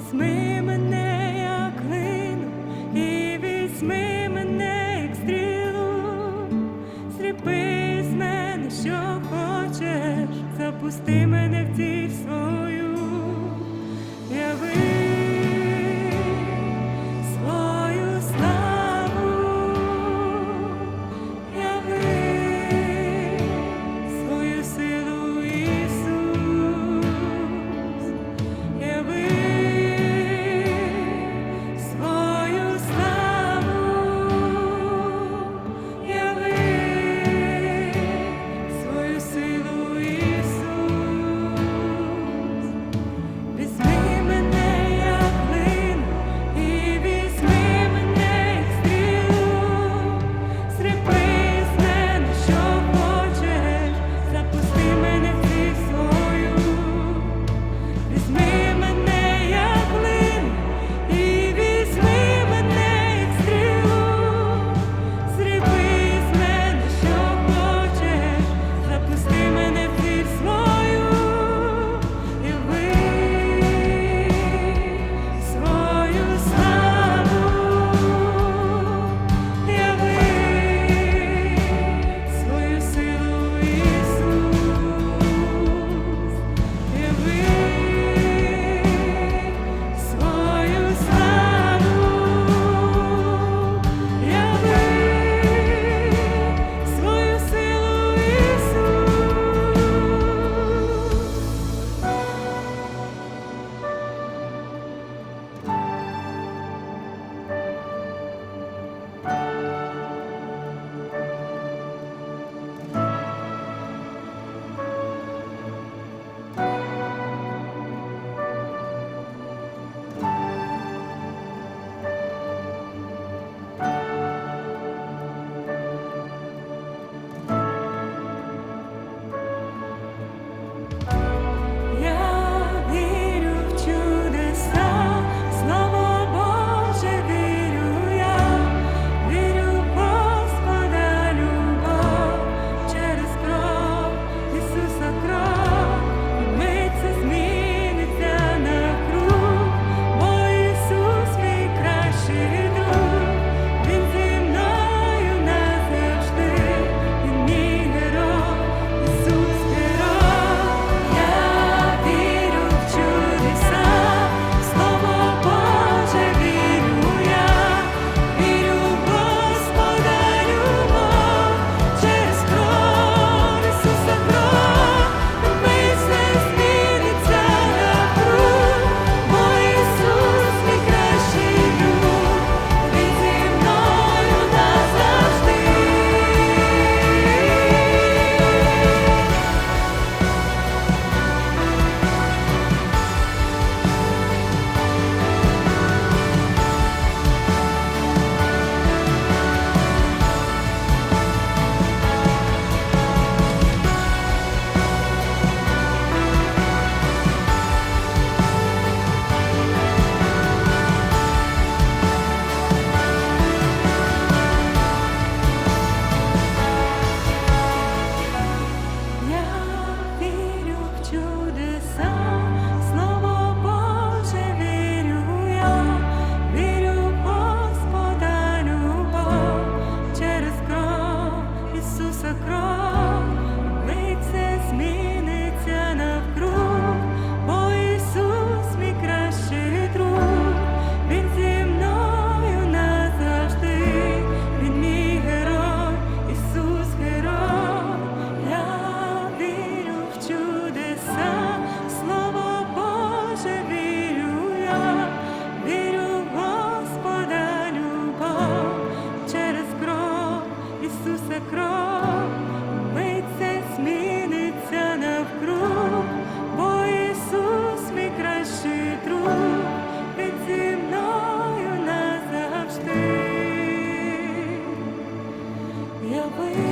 візьми мене, як глину, і візьми мене, як стрілу, зріпи мене, що хочеш, запусти. 回。